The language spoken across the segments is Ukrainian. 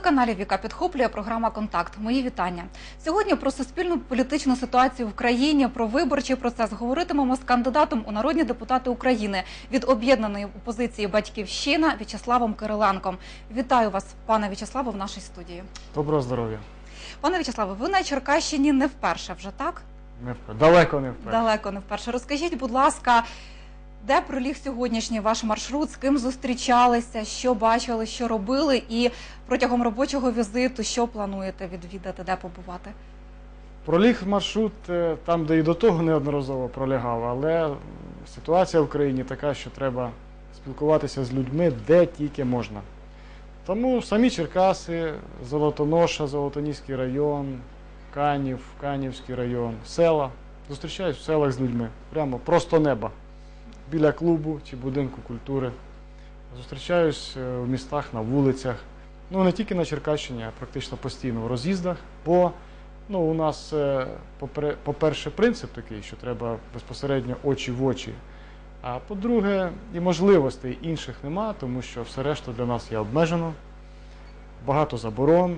телеканалі Віка підхоплює програма Контакт. Мої вітання. Сьогодні про суспільну політичну ситуацію в країні, про виборчий процес говоритимемо з кандидатом у народні депутати України від об'єднаної опозиції Батьківщина В'ячеславом Кириленком. Вітаю вас, пане В'ячеславе, в нашій студії. Доброго здоров'я. Пане В'ячеславе, ви на Черкащині не вперше вже так? Не впер... Далеко не вперше. Далеко не вперше. Розкажіть, будь ласка, де проліг сьогоднішній ваш маршрут, з ким зустрічалися, що бачили, що робили, і протягом робочого візиту що плануєте відвідати, де побувати? Проліг маршрут е, там, де і до того неодноразово пролягав, але ситуація в країні така, що треба спілкуватися з людьми де тільки можна. Тому самі Черкаси, Золотоноша, Золотоніський район, Канів, Канівський район, села. Зустрічаюсь в селах з людьми. Прямо просто неба. Біля клубу чи будинку культури. Зустрічаюсь е, в містах, на вулицях. Ну не тільки на Черкащині, а практично постійно в роз'їздах. Бо ну, у нас, е, по-перше, принцип такий, що треба безпосередньо очі в очі. А по-друге, і можливостей інших нема, тому що все решта для нас є обмежено. Багато заборон,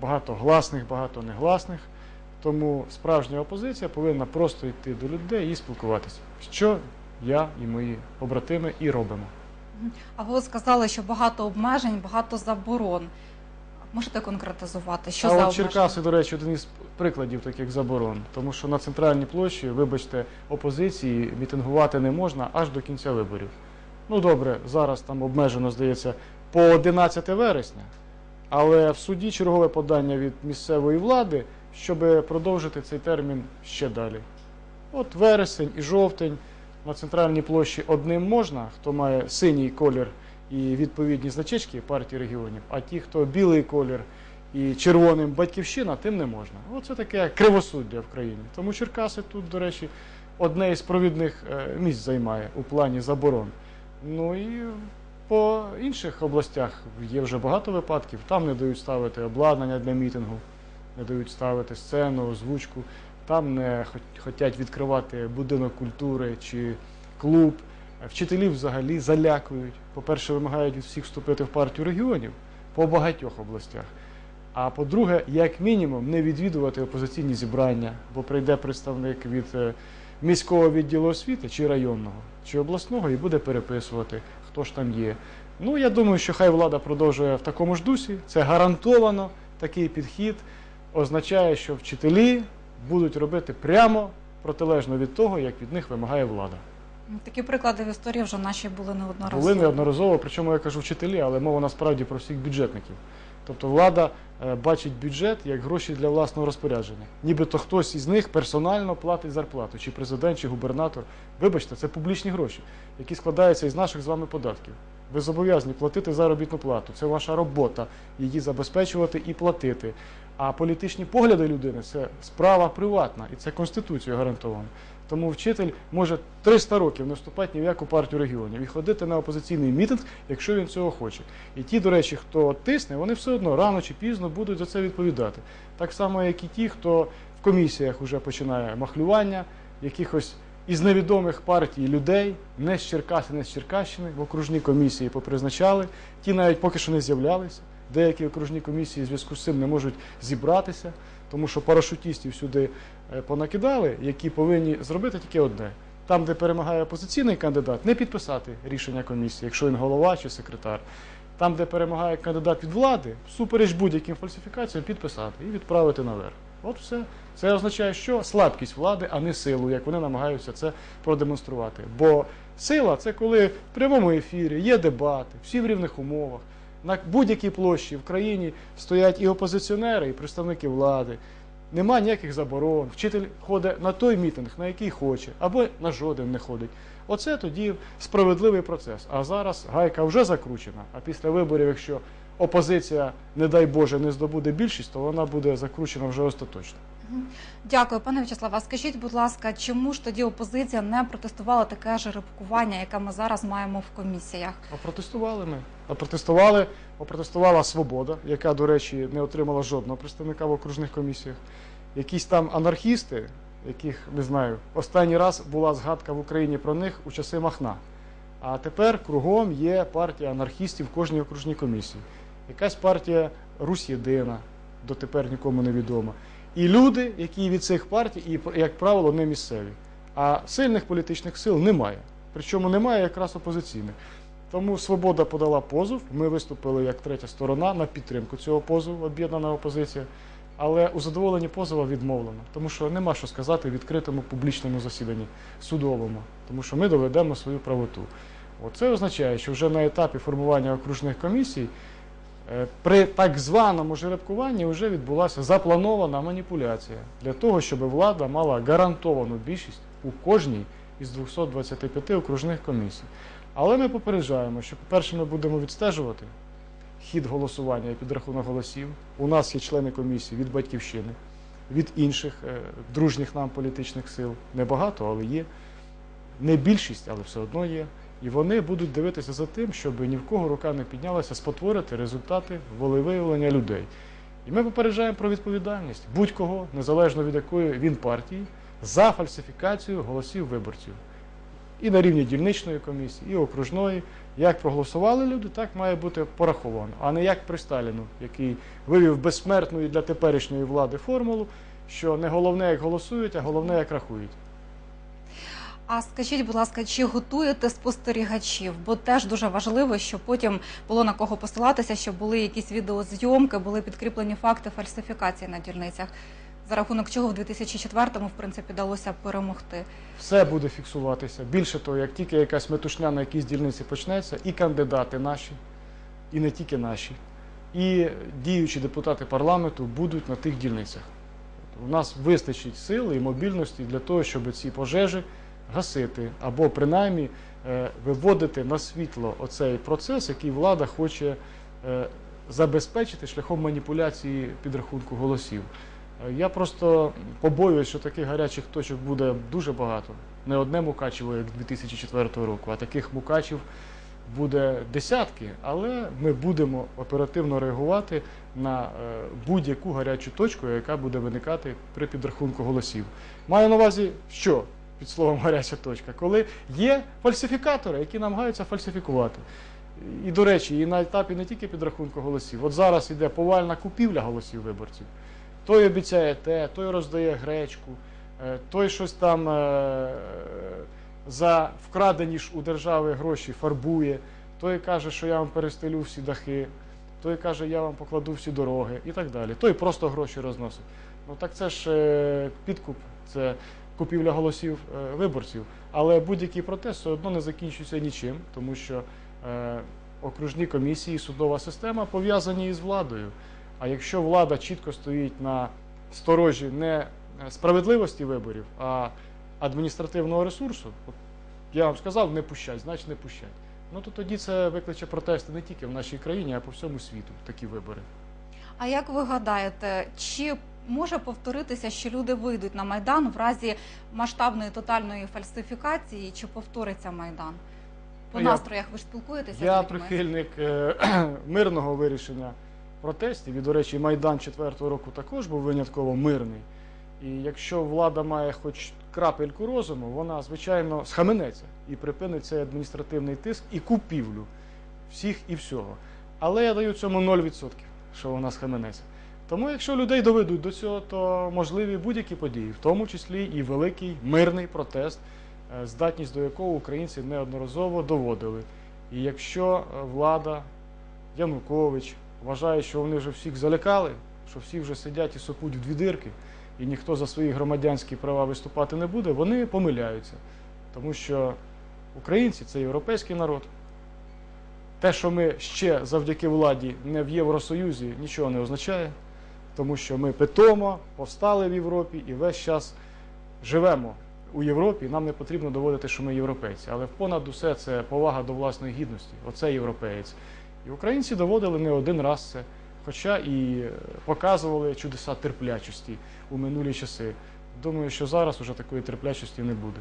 багато гласних, багато негласних. Тому справжня опозиція повинна просто йти до людей і спілкуватися. Що я і мої побратими і робимо. А ви сказали, що багато обмежень, багато заборон. Можете конкретизувати, що а за обмеження? Черкаси, до речі, один із прикладів таких заборон. Тому що на центральній площі, вибачте, опозиції мітингувати не можна аж до кінця виборів. Ну добре, зараз там обмежено, здається, по 11 вересня, але в суді чергове подання від місцевої влади, щоб продовжити цей термін ще далі. От вересень і жовтень на центральній площі одним можна, хто має синій колір і відповідні значечки партії регіонів, а ті, хто білий колір і червоним батьківщина, тим не можна. Оце таке кривосуддя в країні. Тому Черкаси тут, до речі, одне із провідних е, місць займає у плані заборон. Ну і по інших областях є вже багато випадків. Там не дають ставити обладнання для мітингу, не дають ставити сцену, озвучку. Там не хочуть відкривати будинок культури чи клуб. Вчителів взагалі залякують. По-перше, вимагають від всіх вступити в партію регіонів по багатьох областях. А по-друге, як мінімум, не відвідувати опозиційні зібрання, бо прийде представник від е, міського відділу освіти чи районного, чи обласного і буде переписувати, хто ж там є. Ну, я думаю, що хай влада продовжує в такому ж дусі. Це гарантовано такий підхід означає, що вчителі будуть робити прямо протилежно від того, як від них вимагає влада. Такі приклади в історії вже наші були неодноразово. Були неодноразово, причому я кажу вчителі, але мова насправді про всіх бюджетників. Тобто влада е, бачить бюджет як гроші для власного розпорядження. Нібито хтось із них персонально платить зарплату, чи президент, чи губернатор. Вибачте, це публічні гроші, які складаються із наших з вами податків. Ви зобов'язані платити заробітну плату. Це ваша робота, її забезпечувати і платити. А політичні погляди людини це справа приватна, і це конституцією гарантовано. Тому вчитель може 300 років не вступати ні в яку партію регіонів і ходити на опозиційний мітинг, якщо він цього хоче. І ті, до речі, хто тисне, вони все одно рано чи пізно будуть за це відповідати. Так само, як і ті, хто в комісіях вже починає махлювання, якихось із невідомих партій людей, не з Черкаси, не з Черкащини, в окружні комісії попризначали. Ті навіть поки що не з'являлися. Деякі окружні комісії в зв'язку з цим не можуть зібратися, тому що парашутістів сюди е, понакидали, які повинні зробити тільки одне. Там, де перемагає опозиційний кандидат, не підписати рішення комісії, якщо він голова чи секретар. Там, де перемагає кандидат від влади, всупереч будь-яким фальсифікаціям підписати і відправити наверх. От все. Це означає, що слабкість влади, а не силу, як вони намагаються це продемонструвати. Бо сила це коли в прямому ефірі є дебати, всі в рівних умовах. На будь-якій площі в країні стоять і опозиціонери, і представники влади. Нема ніяких заборон. Вчитель ходить на той мітинг, на який хоче, або на жоден не ходить. Оце тоді справедливий процес. А зараз гайка вже закручена. А після виборів, якщо опозиція, не дай Боже, не здобуде більшість, то вона буде закручена вже остаточно. Дякую, пане В'ячеславе. А Скажіть, будь ласка, чому ж тоді опозиція не протестувала таке жеребкування, яке ми зараз маємо в комісіях? А протестували ми. А протестували, опротестувала Свобода, яка, до речі, не отримала жодного представника в окружних комісіях. Якісь там анархісти, яких не знаю, останній раз була згадка в Україні про них у часи Махна. А тепер кругом є партія анархістів в кожній окружній комісії. якась партія Русь Єдина, дотепер нікому не відома. І люди, які від цих партій, і, як правило, не місцеві. А сильних політичних сил немає. Причому немає якраз опозиційних. Тому Свобода подала позов. Ми виступили як третя сторона на підтримку цього позову, об'єднана опозиція. Але у задоволенні позова відмовлено, тому що нема що сказати в відкритому публічному засіданні судовому, тому що ми доведемо свою правоту. Це означає, що вже на етапі формування окружних комісій е, при так званому жеребкуванні вже відбулася запланована маніпуляція для того, щоб влада мала гарантовану більшість у кожній із 225 окружних комісій. Але ми попереджаємо, що, по-перше, ми будемо відстежувати хід голосування і підрахунок голосів. У нас є члени комісії від батьківщини, від інших е, дружніх нам політичних сил. Небагато, але є. Не більшість, але все одно є. І вони будуть дивитися за тим, щоб ні в кого рука не піднялася спотворити результати волевиявлення людей. І ми попереджаємо про відповідальність будь-кого, незалежно від якої він партії, за фальсифікацію голосів виборців. І на рівні дільничної комісії, і окружної. Як проголосували люди, так має бути пораховано, а не як при Сталіну, який вивів безсмертну і для теперішньої влади формулу, що не головне, як голосують, а головне, як рахують. А скажіть, будь ласка, чи готуєте спостерігачів? Бо теж дуже важливо, щоб потім було на кого посилатися, щоб були якісь відеозйомки, були підкріплені факти фальсифікації на дільницях, за рахунок чого в 2004-му, в принципі, вдалося перемогти. Все буде фіксуватися. Більше того, як тільки якась метушня на якійсь дільниці почнеться, і кандидати наші, і не тільки наші, і діючі депутати парламенту будуть на тих дільницях. У нас вистачить сили і мобільності для того, щоб ці пожежі гасити або принаймні е, виводити на світло оцей процес, який влада хоче е, забезпечити шляхом маніпуляції підрахунку голосів. Е, Я просто побоююсь, що таких гарячих точок буде дуже багато. Не одне Мукачево, як 2004 року, а таких Мукачів буде десятки, але ми будемо оперативно реагувати на будь-яку гарячу точку, яка буде виникати при підрахунку голосів. Маю на увазі, що під словом гаряча точка, коли є фальсифікатори, які намагаються фальсифікувати. І, до речі, і на етапі не тільки підрахунку голосів. От зараз іде повальна купівля голосів виборців. Той обіцяє те, той роздає гречку, е, той щось там е, за вкрадені ж у держави гроші фарбує, той каже, що я вам перестелю всі дахи, той каже, я вам покладу всі дороги і так далі. Той просто гроші розносить. Ну так це ж е, підкуп, це купівля голосів е, виборців. Але будь-який протест все одно не закінчується нічим, тому що е, окружні комісії, судова система пов'язані із владою. А якщо влада чітко стоїть на сторожі не справедливості виборів, а адміністративного ресурсу, я вам сказав, не пущать, значить не пущать. Ну то тоді це викличе протести не тільки в нашій країні, а по всьому світу такі вибори. А як ви гадаєте, чи може повторитися, що люди вийдуть на майдан в разі масштабної тотальної фальсифікації, чи повториться майдан? По я- настроях ви ж спілкуєтеся Я з людьми? прихильник е, мирного вирішення протестів. І, до речі, Майдан 4-го року також був винятково мирний. І якщо влада має хоч крапельку розуму, вона, звичайно, схаменеться і припинить цей адміністративний тиск і купівлю всіх і всього. Але я даю цьому 0%, що вона схаменеться. Тому, якщо людей доведуть до цього, то можливі будь-які події, в тому числі і великий мирний протест, е, здатність до якого українці неодноразово доводили. І якщо е, влада, Янукович вважає, що вони вже всіх залякали, що всі вже сидять і сопуть в дві дирки, і ніхто за свої громадянські права виступати не буде, вони помиляються. Тому що українці це європейський народ. Те, що ми ще завдяки владі не в Євросоюзі, нічого не означає, тому що ми питомо, повстали в Європі і весь час живемо у Європі. Нам не потрібно доводити, що ми європейці. Але понад усе це повага до власної гідності. Оце європеєць. І українці доводили не один раз це, хоча і е, показували чудеса терплячості у минулі часи. Думаю, що зараз уже такої терплячості не буде.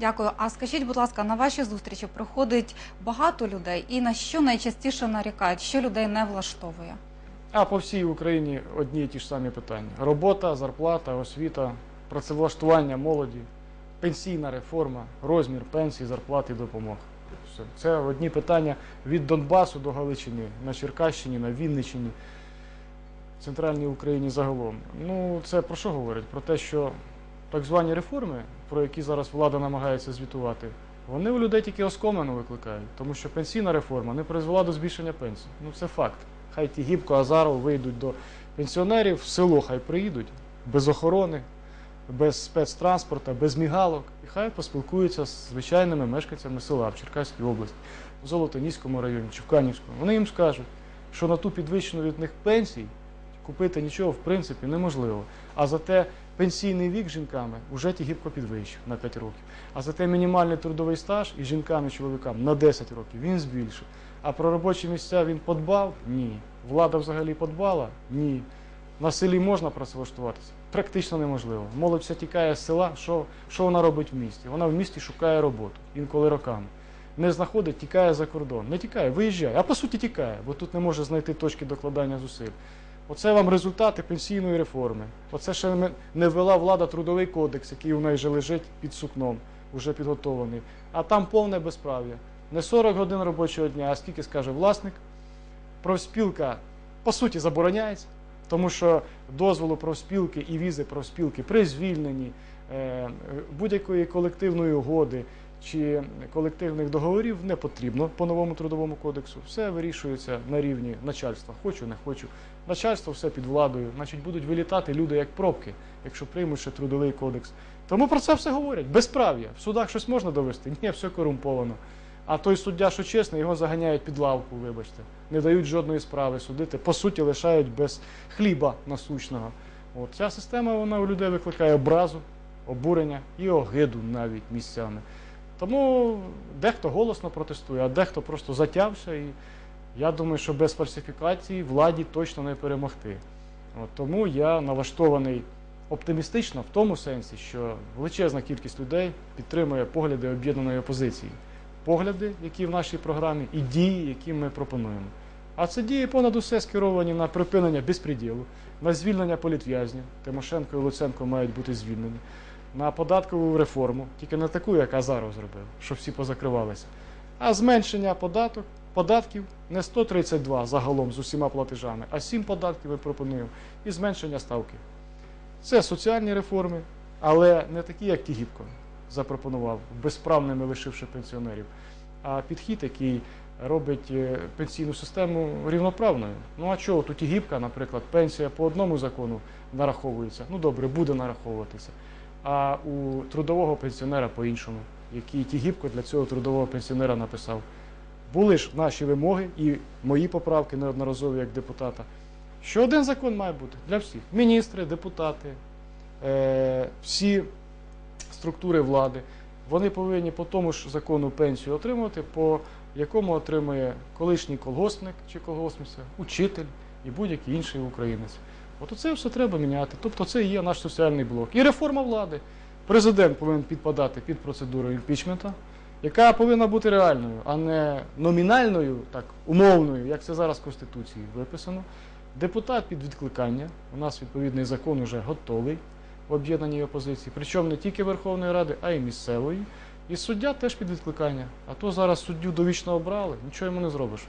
Дякую. А скажіть, будь ласка, на ваші зустрічі приходить багато людей, і на що найчастіше нарікають, що людей не влаштовує? А по всій Україні одні і ті ж самі питання: робота, зарплата, освіта, працевлаштування молоді, пенсійна реформа, розмір пенсій, зарплат і допомог. Це одні питання від Донбасу до Галичини, на Черкащині, на Вінниччині, центральній Україні загалом. Ну, це про що говорить? Про те, що так звані реформи, про які зараз влада намагається звітувати, вони у людей тільки оскомину викликають, тому що пенсійна реформа не призвела до збільшення пенсій. Ну це факт. Хай ті Гібко, Азаров вийдуть до пенсіонерів, в село хай приїдуть без охорони, без спецтранспорту, без мігалок, і хай поспілкуються з звичайними мешканцями села в Черкаській області, в Золотоніському районі чи в Канівському. Вони їм скажуть, що на ту підвищену від них пенсій купити нічого в принципі неможливо. А зате пенсійний вік жінками вже ті гібко підвищив на 5 років. А зате мінімальний трудовий стаж і жінкам, і чоловікам на 10 років він збільшив. А про робочі місця він подбав? Ні. Влада взагалі подбала? Ні. На селі можна працевлаштуватися? Практично неможливо. Молодь вся тікає з села. Що, що вона робить в місті? Вона в місті шукає роботу, інколи роками. Не знаходить, тікає за кордон. Не тікає, виїжджає. А по суті тікає, бо тут не може знайти точки докладання зусиль. Оце вам результати пенсійної реформи. Оце ще не- ввела влада трудовий кодекс, який у неї вже лежить під сукном, вже підготовлений. А там повне безправ'я. Не 40 годин робочого дня, а скільки скаже власник. Профспілка по суті забороняється, тому що дозволу профспілки і візи профспілки при звільненні е, будь-якої колективної угоди чи колективних договорів не потрібно по новому трудовому кодексу. Все вирішується на рівні начальства. Хочу, не хочу. Начальство все під владою. Значить, будуть вилітати люди як пробки, якщо приймуть ще трудовий кодекс. Тому про це все говорять. Безправ'я. В судах щось можна довести? Ні, все корумповано. А той суддя, що чесний, його заганяють під лавку, вибачте. Не дають жодної справи судити. По суті, лишають без хліба насущного. От ця система вона у людей викликає образу, обурення і огиду навіть місцями. Тому дехто голосно протестує, а дехто просто затявся. І я думаю, що без фальсифікації владі точно не перемогти. От, тому я налаштований оптимістично в тому сенсі, що величезна кількість людей підтримує погляди об'єднаної опозиції. Погляди, які в нашій програмі, і дії, які ми пропонуємо. А це дії понад усе скеровані на припинення безпреділу, на звільнення політв'язнів. Тимошенко і Луценко мають бути звільнені, на податкову реформу, тільки не таку, як Азаров зробив, щоб всі позакривалися, а зменшення податок, податків не 132 загалом з усіма платежами, а 7 податків ми пропонуємо, і зменшення ставки. Це соціальні реформи, але не такі, як Тігіпко запропонував, безправними лишивши пенсіонерів, а підхід, який робить е, пенсійну систему рівноправною. Ну а чого тут Тігіпка, наприклад, пенсія по одному закону нараховується. Ну добре, буде нараховуватися. А у трудового пенсіонера по-іншому, який Тігіпко для цього трудового пенсіонера написав. Були ж наші вимоги і мої поправки неодноразові як депутата. Що один закон має бути для всіх: міністри, депутати, е, всі структури влади. Вони повинні по тому ж закону пенсію отримувати, по якому отримує колишній колгоспник чи колгоспниця, учитель і будь-який інший українець. От це все треба міняти. Тобто це є наш соціальний блок. І реформа влади. Президент повинен підпадати під процедуру імпічмента, яка повинна бути реальною, а не номінальною, так, умовною, як це зараз в Конституції виписано. Депутат під відкликання. У нас відповідний закон вже готовий в об'єднаній опозиції, причому не тільки Верховної Ради, а й місцевої. І суддя теж під відкликання. А то зараз суддю довічно обрали, нічого йому не зробиш.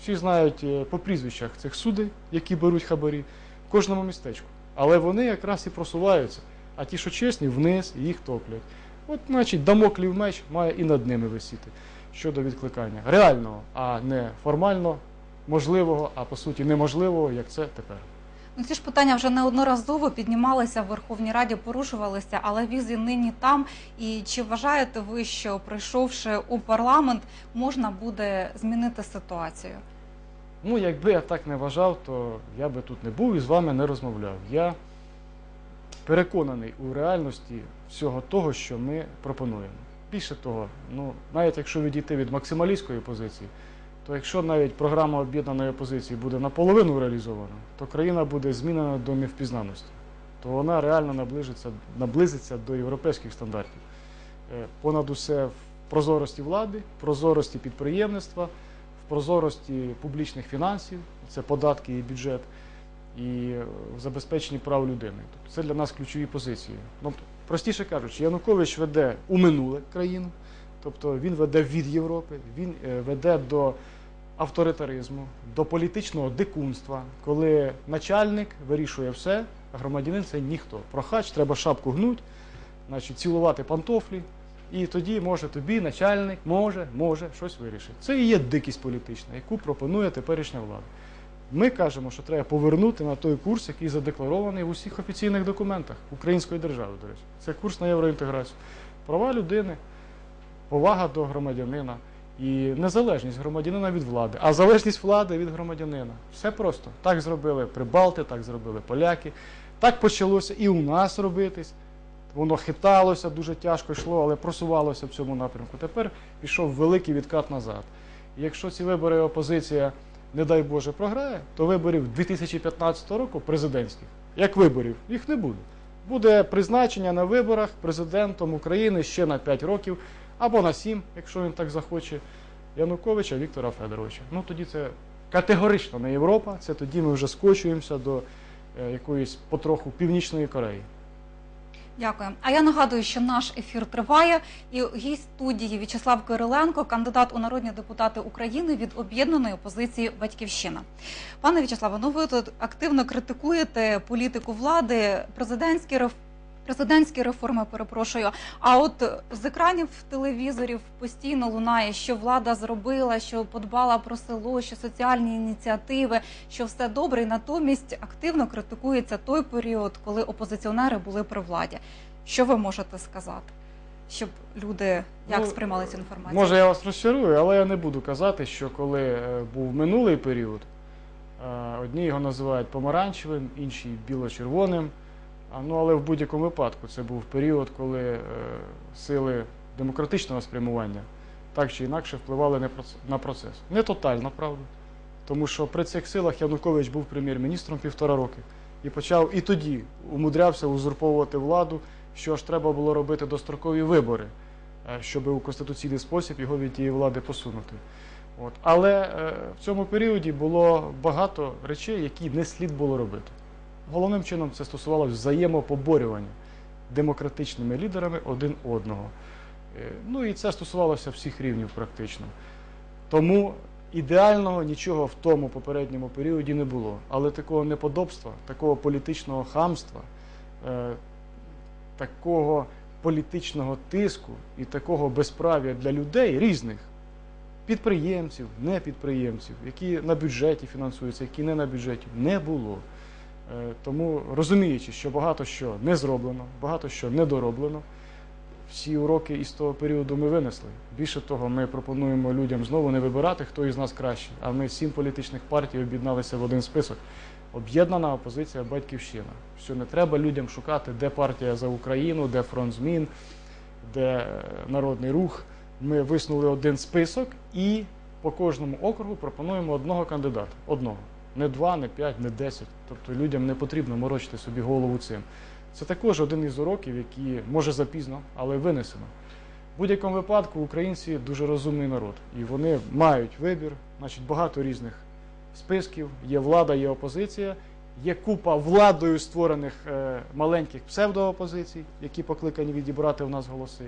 Всі знають е, по прізвищах цих судей, які беруть хабарі, в кожному містечку. Але вони якраз і просуваються. А ті, що чесні, вниз їх топлять. От, значить, дамоклів меч має і над ними висіти щодо відкликання. Реального, а не формально можливого, а по суті неможливого, як це тепер. Ну, ці ж питання вже неодноразово піднімалися в Верховній Раді, порушувалися, але візи нині там. І чи вважаєте ви, що прийшовши у парламент, можна буде змінити ситуацію? Ну, якби я так не вважав, то я би тут не був і з вами не розмовляв. Я переконаний у реальності всього того, що ми пропонуємо. Більше того, ну, навіть якщо відійти від максималістської позиції, то якщо навіть програма об'єднаної опозиції буде наполовину реалізована, то країна буде змінена до невпізнаності. То вона реально наближиться, наблизиться до європейських стандартів. Е, Понад усе в прозорості влади, в прозорості підприємництва, в прозорості публічних фінансів, це податки і бюджет, і е, в забезпеченні прав людини. Тобто це для нас ключові позиції. Ну, простіше кажучи, Янукович веде у минуле країну, Тобто він веде від Європи, він е, веде до авторитаризму, до політичного дикунства, коли начальник вирішує все, а громадянин це ніхто. Прохач, треба шапку гнуть, значить, цілувати пантофлі, і тоді може тобі начальник може, може щось вирішити. Це і є дикість політична, яку пропонує теперішня влада. Ми кажемо, що треба повернути на той курс, який задекларований в усіх офіційних документах української держави, до речі. Це курс на євроінтеграцію. Права людини, повага до громадянина і незалежність громадянина від влади, а залежність влади від громадянина. Все просто. Так зробили Прибалти, так зробили поляки. Так почалося і у нас робитись. Воно хиталося, дуже тяжко йшло, але просувалося в цьому напрямку. Тепер пішов великий відкат назад. І якщо ці вибори опозиція, не дай Боже, програє, то виборів 2015 року президентських, як виборів, їх не буде. Буде призначення на виборах президентом України ще на 5 років або на 7, якщо він так захоче, Януковича Віктора Федоровича. Ну тоді це категорично не Європа, це тоді ми вже скочуємося до е, якоїсь потроху Північної Кореї. Дякую. А я нагадую, що наш ефір триває, і гість студії В'ячеслав Кириленко, кандидат у народні депутати України від об'єднаної опозиції Батьківщина. Пане В'ячеславе, ну ви тут активно критикуєте політику влади, президентські реф... Президентські реформи, перепрошую. А от з екранів телевізорів постійно лунає, що влада зробила, що подбала про село, що соціальні ініціативи, що все добре. І натомість активно критикується той період, коли опозиціонери були при владі. Що ви можете сказати, щоб люди як Ну, сприймали цю інформацію? Може, я вас розчарую, але я не буду казати, що коли е, був минулий період, е, одні його називають помаранчевим, інші біло-червоним. Ну, але в будь-якому випадку це був період, коли е, сили демократичного спрямування так чи інакше впливали на проц- на процес. Не тотально, правда. Тому що при цих силах Янукович був прем'єр-міністром півтора роки і почав і тоді умудрявся узурповувати владу, що ж треба було робити дострокові вибори, е, щоб у конституційний спосіб його від тієї влади посунути. От. Але е, в цьому періоді було багато речей, які не слід було робити. Головним чином це стосувалося взаємопоборювання демократичними лідерами один одного. Е, Ну і це стосувалося всіх рівнів практично. Тому ідеального нічого в тому попередньому періоді не було. Але такого неподобства, такого політичного хамства, е, такого політичного тиску і такого безправ'я для людей різних підприємців, не підприємців, які на бюджеті фінансуються, які не на бюджеті, не було. Е, Тому розуміючи, що багато що не зроблено, багато що не дороблено, всі уроки із того періоду ми винесли. Більше того, ми пропонуємо людям знову не вибирати, хто із нас кращий. А ми сім політичних партій об'єдналися в один список. Об'єднана опозиція Батьківщина. Що не треба людям шукати, де партія за Україну, де фронт змін, де е, народний рух. Ми висунули один список і по кожному округу пропонуємо одного кандидата. Одного. Не два, не п'ять, не десять. Тобто людям не потрібно морочити собі голову цим. Це також один із уроків, який може запізно, але винесено. В будь-якому випадку українці дуже розумний народ, і вони мають вибір, значить багато різних списків. Є влада, є опозиція, є купа владою створених е, маленьких псевдоопозицій, які покликані відібрати в нас голоси.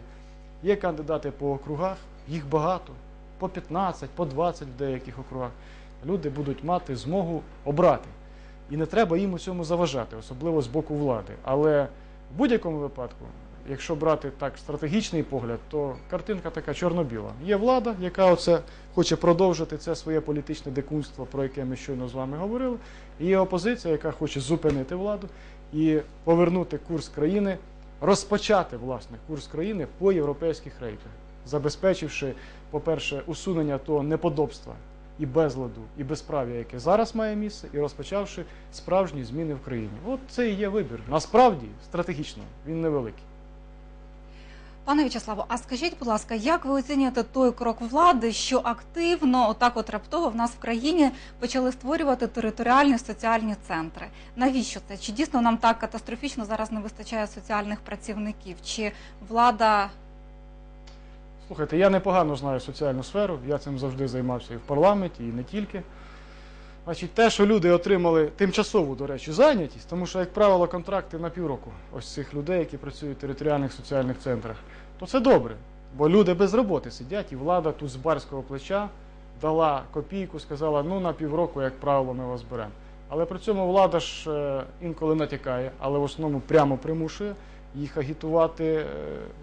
Є кандидати по округах, їх багато, по 15, по 20 в деяких округах. Люди будуть мати змогу обрати. І не треба їм у цьому заважати, особливо з боку влади. Але в будь-якому випадку, якщо брати так стратегічний погляд, то картинка така чорно-біла. Є влада, яка оце хоче продовжити це своє політичне дикунство, про яке ми щойно з вами говорили. І є опозиція, яка хоче зупинити владу і повернути курс країни, розпочати власне курс країни по європейських рейках, забезпечивши, по-перше, усунення того неподобства і безладу, і безправ'я, яке зараз має місце, і розпочавши справжні зміни в країні. От це і є вибір. Насправді стратегічно він невеликий. Пане В'ячеславо, а скажіть, будь ласка, як ви оцінюєте той крок влади, що активно, отак от раптово в нас в країні почали створювати територіальні соціальні центри? Навіщо це? Чи дійсно нам так катастрофічно зараз не вистачає соціальних працівників? Чи влада Слухайте, я непогано знаю соціальну сферу, я цим завжди займався і в парламенті, і не тільки. Значить, те, що люди отримали тимчасову, до речі, зайнятість, тому що, як правило, контракти на півроку ось цих людей, які працюють в територіальних соціальних центрах, то це добре. Бо люди без роботи сидять, і влада тут з барського плеча дала копійку, сказала, ну на півроку, як правило, ми вас беремо. Але при цьому влада ж е, інколи натякає, але в основному прямо примушує їх агітувати е,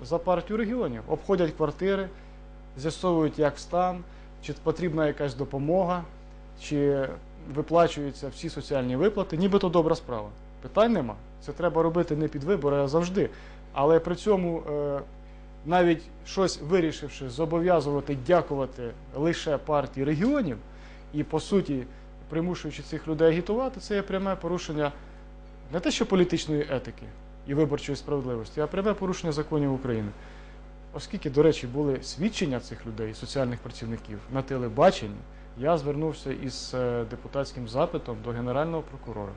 за партію регіонів. Обходять квартири, з'ясовують, як стан, чи потрібна якась допомога, чи виплачуються всі соціальні виплати, нібито добра справа. Питань нема. Це треба робити не під вибори, а завжди. Але при цьому, е, навіть щось вирішивши, зобов'язувати дякувати лише партії регіонів і, по суті, примушуючи цих людей агітувати, це є пряме порушення не те, що політичної етики і виборчої справедливості, а пряме порушення законів України. Оскільки, до речі, були свідчення цих людей, соціальних працівників на телебаченні, я звернувся із е, депутатським запитом до Генерального прокурора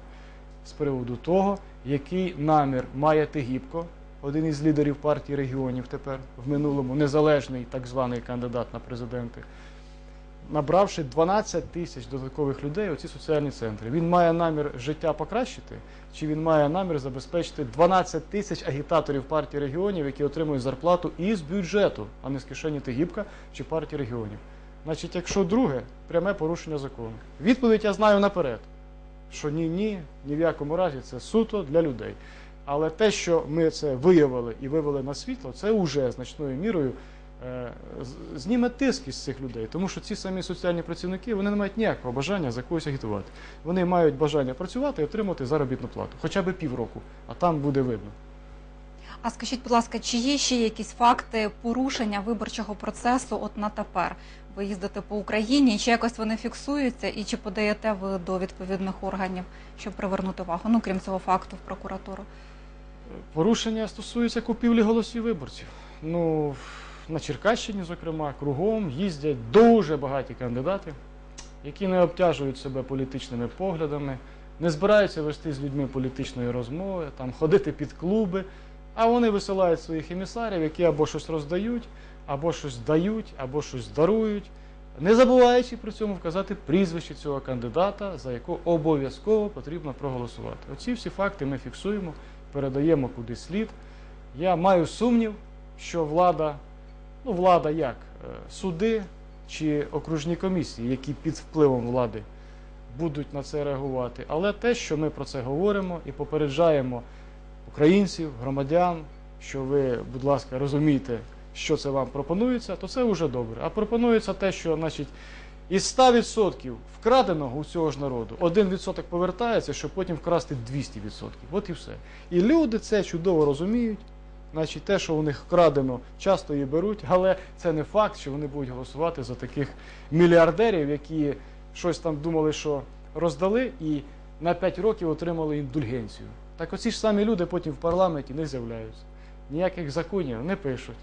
з приводу того, який намір має Тигіпко, один із лідерів партії регіонів тепер в минулому, незалежний так званий кандидат на президенти, набравши 12 тисяч додаткових людей у ці соціальні центри. Він має намір життя покращити, чи він має намір забезпечити 12 тисяч агітаторів партії регіонів, які отримують зарплату із бюджету, а не з кишені Тигіпка чи партії регіонів. Значить, якщо друге, пряме порушення закону. Відповідь я знаю наперед, що ні, ні, ні в якому разі це суто для людей. Але те, що ми це виявили і вивели на світло, це вже значною мірою зніме тиск із цих людей. Тому що ці самі соціальні працівники вони не мають ніякого бажання за когось агітувати. Вони мають бажання працювати і отримати заробітну плату, хоча б півроку, а там буде видно. А скажіть, будь ласка, чи є ще якісь факти порушення виборчого процесу от на тепер? Ви їздите по Україні, чи якось вони фіксуються, і чи подаєте ви до відповідних органів, щоб привернути увагу? Ну крім цього факту в прокуратуру. Порушення стосуються купівлі голосів виборців. Ну, на Черкащині, зокрема, кругом їздять дуже багаті кандидати, які не обтяжують себе політичними поглядами, не збираються вести з людьми політичної розмови, там ходити під клуби, а вони висилають своїх емісарів, які або щось роздають, або щось дають, або щось дарують, не забуваючи при цьому вказати прізвище цього кандидата, за якого обов'язково потрібно проголосувати. Оці всі факти ми фіксуємо передаємо куди слід. Я маю сумнів, що влада, ну влада як, е, суди чи окружні комісії, які під впливом влади будуть на це реагувати. Але те, що ми про це говоримо і попереджаємо українців, громадян, що ви, будь ласка, розумієте, що це вам пропонується, то це вже добре. А пропонується те, що значить, із 100% вкраденого у цього ж народу 1% повертається, щоб потім вкрасти 200%. От і все. І люди це чудово розуміють. Значить, те, що у них вкрадено, часто її беруть, але це не факт, що вони будуть голосувати за таких мільярдерів, які щось там думали, що роздали, і на 5 років отримали індульгенцію. Так оці ж самі люди потім в парламенті не з'являються. Ніяких законів не пишуть,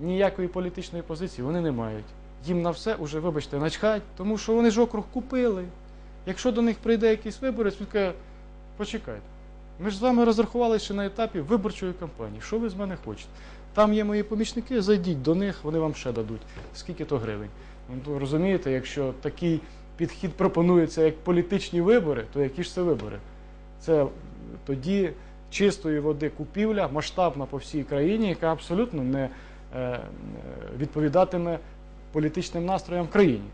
ніякої політичної позиції вони не мають. Їм на все уже, вибачте, начхать, тому що вони ж округ купили. Якщо до них прийде якийсь виборець, він каже, почекайте. Ми ж з вами розрахувалися ще на етапі виборчої кампанії. Що ви з мене хочете? Там є мої помічники, зайдіть до них, вони вам ще дадуть. Скільки то гривень. Ну, розумієте, якщо такий підхід пропонується як політичні вибори, то які ж це вибори? Це тоді чистої води купівля, масштабна по всій країні, яка абсолютно не е, відповідатиме політичним настроям в країні.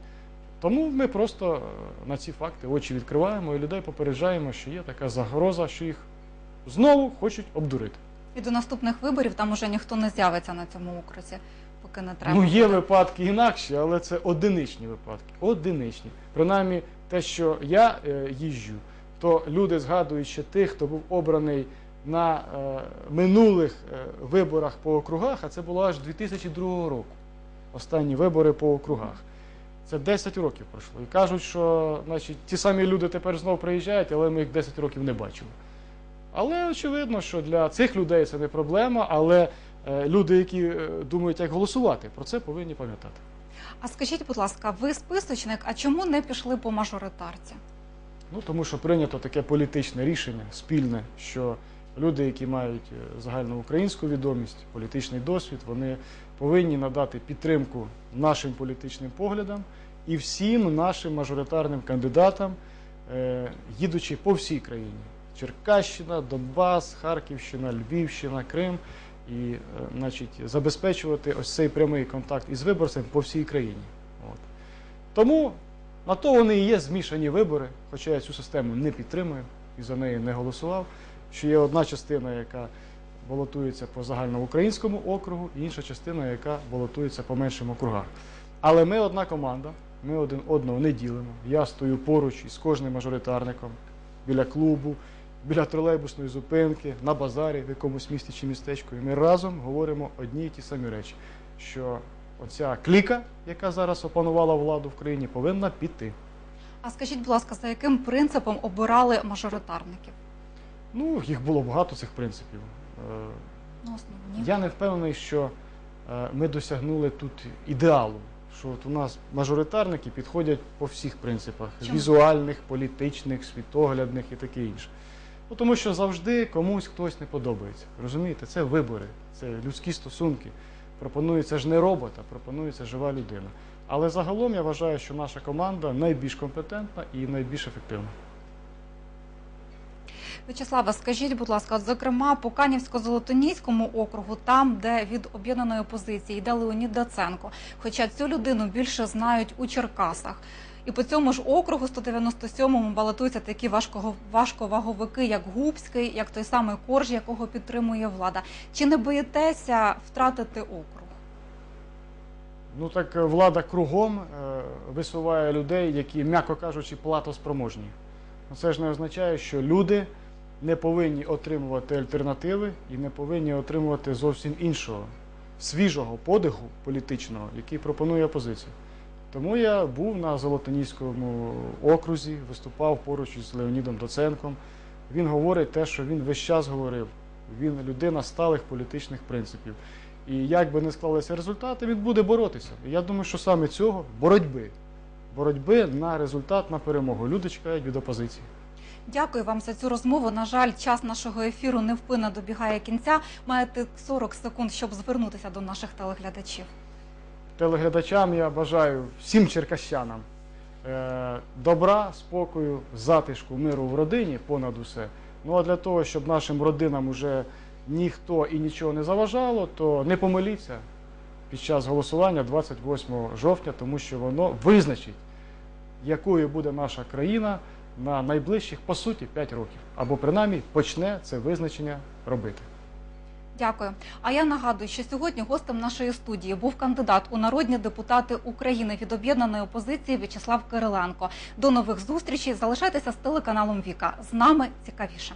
Тому ми просто е, на ці факти очі відкриваємо і людей попереджаємо, що є така загроза, що їх знову хочуть обдурити. І до наступних виборів там уже ніхто не з'явиться на цьому окрузі, поки не треба. Ну, є буде. випадки інакші, але це одиничні випадки. Одиничні. Принаймні, те, що я е, їжджу, то люди згадують ще тих, хто був обраний на е, минулих е, виборах по округах, а це було аж 2002 року. Останні вибори по округах. Це 10 років пройшло. І кажуть, що значить, ті самі люди тепер знов приїжджають, але ми їх 10 років не бачили. Але очевидно, що для цих людей це не проблема, але е, люди, які е, думають, як голосувати, про це повинні пам'ятати. А скажіть, будь ласка, ви списочник, а чому не пішли по мажоритарці? Ну тому що прийнято таке політичне рішення спільне, що люди, які мають е, загальноукраїнську відомість, політичний досвід, вони повинні надати підтримку нашим політичним поглядам і всім нашим мажоритарним кандидатам, їдучи по всій країні. Черкащина, Донбас, Харківщина, Львівщина, Крим. і е, значить, забезпечувати ось цей прямий контакт із виборцем по всій країні. От. Тому на то вони і є змішані вибори, хоча я цю систему не підтримую і за неї не голосував. Що є одна частина, яка балотується по загальноукраїнському округу, і інша частина, яка балотується по меншим округах. Але ми одна команда, ми один одного не ділимо. Я стою поруч із кожним мажоритарником біля клубу, біля тролейбусної зупинки, на базарі в якомусь місті чи містечку. І ми разом говоримо одні й ті самі речі, що оця кліка, яка зараз опанувала владу в країні, повинна піти. А скажіть, будь ласка, за яким принципом обирали мажоритарників? Ну, їх було багато цих принципів. Е, Ну, основні. Я не впевнений, що е, ми досягнули тут ідеалу. Що от у нас мажоритарники підходять по всіх принципах: Чому? візуальних, політичних, світоглядних і таке інше. Ну, тому що завжди комусь хтось не подобається. Розумієте, це вибори, це людські стосунки. Пропонується ж не робот, а пропонується жива людина. Але загалом я вважаю, що наша команда найбільш компетентна і найбільш ефективна. Вячеслава, скажіть, будь ласка, зокрема, по Канівсько-Золотоніському округу, там, де від об'єднаної опозиції йде Леонід Даценко, хоча цю людину більше знають у Черкасах. І по цьому ж округу 197-му балотуються такі важковаговики, як Губський, як той самий Корж, якого підтримує влада. Чи не боїтеся втратити округ? Ну так е, влада кругом е, висуває людей, які, м'яко кажучи, платоспроможні. Ну, Це ж не означає, що люди не повинні отримувати альтернативи і не повинні отримувати зовсім іншого, свіжого подиху політичного, який пропонує опозиція. Тому я був на Золотоніському окрузі, виступав поруч із Леонідом Доценком. Він говорить те, що він весь час говорив. Він людина сталих політичних принципів. І як би не склалися результати, він буде боротися. І я думаю, що саме цього боротьби. Боротьби на результат, на перемогу. Люди чекають від опозиції. Дякую вам за цю розмову. На жаль, час нашого ефіру невпинно добігає кінця. Маєте 40 секунд, щоб звернутися до наших телеглядачів. Телеглядачам я бажаю всім черкащанам е, добра, спокою, затишку, миру в родині понад усе. Ну а для того, щоб нашим родинам уже ніхто і нічого не заважало, то не помиліться під час голосування 28 жовтня, тому що воно визначить, якою буде наша країна на найближчих, по суті, 5 років. Або принаймні почне це визначення робити. Дякую. А я нагадую, що сьогодні гостем нашої студії був кандидат у народні депутати України від об'єднаної опозиції В'ячеслав Кириленко. До нових зустрічей. Залишайтеся з телеканалом Віка. З нами цікавіше.